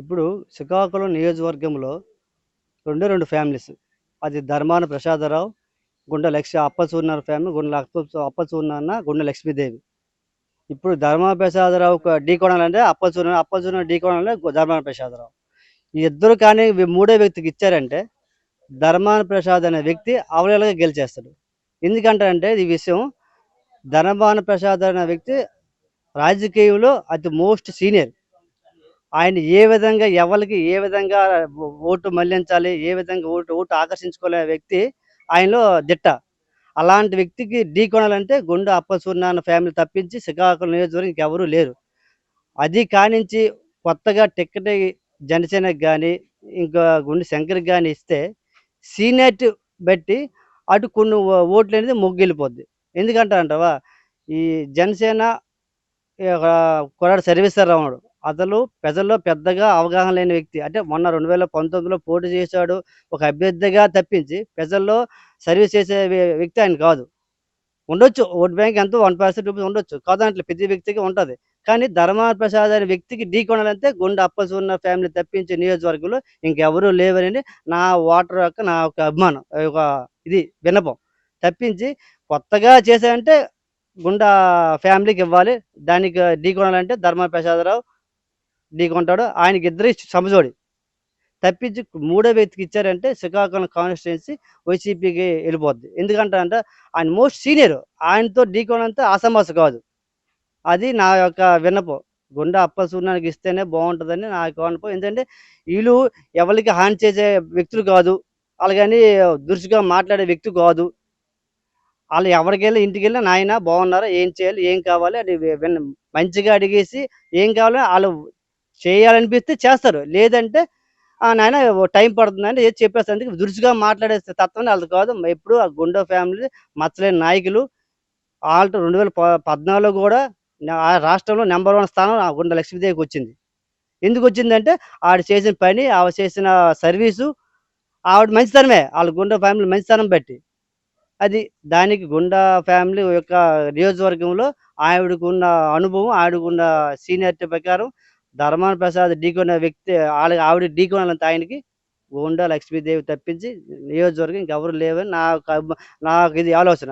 ఇప్పుడు శ్రీకాకుళం నియోజకవర్గంలో రెండు రెండు ఫ్యామిలీస్. అది ధర్మాన ప్రసాదరావు గుండె లక్ష్మి అప్పసూర్నారాయణ ఫ్యామిలీ గుండె అప్ప అప్పసూర్నారాయణ గుండె లక్ష్మీదేవి. ఇప్పుడు ధర్మాన ప్రసాదరావు ఢీ కొనాలంటే అప్పచూర్ణ అప్పసూర్ణ ఢీ కొనాలంటే ధర్మాన ప్రసాదరావు. ఈ ఇద్దరు కానీ మూడో వ్యక్తికి ఇచ్చారంటే ధర్మాన ప్రసాద్ అనే వ్యక్తి అవలేలుగా గెలిచేస్తాడు. ఎందుకంటే అంటే ఈ విషయం ధర్మాన ప్రసాద్ అనే వ్యక్తి రాజకీయంలో అతి మోస్ట్ సీనియర్. ఆయన ఏ విధంగా ఎవరికి ఏ విధంగా ఓటు మళ్ళించాలి ఏ విధంగా ఓటు ఓటు ఆకర్షించుకోలే వ్యక్తి ఆయనలో దిట్ట. అలాంటి వ్యక్తికి ఢీ కొనాలంటే గుండె అప్పసూర్నారాయణ ఫ్యామిలీ తప్పించి శ్రీకాకుళం నియోజకవర్గం ఇంకెవరూ లేరు. అది కానించి కొత్తగా టిక్కెట్ జనసేనకి కానీ ఇంకా గుండె శంకర్కి కానీ ఇస్తే సీనియర్టీ బట్టి అటు కొన్ని ఓట్లు అనేది మొగ్గిలిపోద్ది ఎందుకంటే అంటావా ఈ జనసేన ఈ సర్వేశ్వరరావు సర్వీసర్ రావడు అతను ప్రజల్లో పెద్దగా అవగాహన లేని వ్యక్తి. అంటే మొన్న రెండు వేల పంతొమ్మిదిలో పోటీ చేశాడు. ఒక అభ్యర్థిగా తప్పించి ప్రజల్లో సర్వీస్ చేసే వ్యక్తి ఆయన కాదు. ఉండొచ్చు. ఓట్ బ్యాంక్ ఎంతో వన్ పర్సెంట్ రూపీస్ ఉండొచ్చు. కాదంటే ప్రతి వ్యక్తికి ఉంటుంది. కానీ ధర్మాన ప్రసాద్ అనే వ్యక్తికి ఢీ కొనాలంటే గుండె అప్పసున్న ఫ్యామిలీ తప్పించే నియోజకవర్గంలో ఇంకెవరూ లేవని నా ఓటర్ యొక్క నా యొక్క అభిమానం ఒక ఇది విన్నపం. తప్పించి కొత్తగా చేశాయంటే గుండా ఫ్యామిలీకి ఇవ్వాలి. దానికి ఢీ కొనాలంటే ధర్మ ప్రసాదరావు ఢీ ఆయనకి ఇద్దరు సమజోడి. తప్పించి మూడో వ్యక్తికి ఇచ్చారంటే శ్రీకాకుళం కాన్స్టిట్యున్సీ వైసీపీకి వెళ్ళిపోద్ది. ఎందుకంటే అంటే ఆయన మోస్ట్ సీనియర్. ఆయనతో ఢీ కొనంత కాదు. అది నా యొక్క విన్నపం. గుండె అప్పసూర్ణానికి ఇస్తేనే బాగుంటుందని నా యొక్క విన్నపం ఎందుకంటే వీళ్ళు ఎవరికి హాని చేసే వ్యక్తులు కాదు. అలాగని దురుసుగా మాట్లాడే వ్యక్తి కాదు. వాళ్ళు ఎవరికి వెళ్ళి ఇంటికి వెళ్ళి నాయన బాగున్నారా ఏం చేయాలి ఏం కావాలి అని విన్న- మంచిగా అడిగేసి ఏం కావాలో వాళ్ళు చేయాలనిపిస్తే చేస్తారు. లేదంటే ఆ నాయన టైం పడుతుందని ఏది చెప్పేస్తారు అందుకే దురుసుగా మాట్లాడే తత్వం వాళ్ళది కాదు. ఎప్పుడు ఆ గుండో ఫ్యామిలీ మచ్చలేని నాయకులు ఆల్ట్ రెండు వేల ప- పద్నాలుగులో కూడా ఆ రాష్ట్రంలో నెంబర్ వన్ స్థానం ఆ గుండె లక్ష్మీదేవికి వచ్చింది. ఎందుకు వచ్చిందంటే ఆవిడ చేసిన పని ఆవిడ చేసిన సర్వీసు ఆవిడ మంచితనమే. వాళ్ళ గుండె ఫ్యామిలీ మంచితనం బట్టి. అది దానికి గుండా ఫ్యామిలీ యొక్క నియోజకవర్గంలో ఆవిడకున్న అనుభవం ఆవిడకున్న సీనియారిటీ ప్రకారం ధర్మాన ప్రసాద్ ఢీకొన్న వ్యక్తి ఆవిడ ఆవిడ ఢీకొనాలంత ఆయనకి గుండా లక్ష్మీదేవి తప్పించి నియోజకవర్గం ఇంకెవరు లేవని నాకు నాకు ఇది ఆలోచన.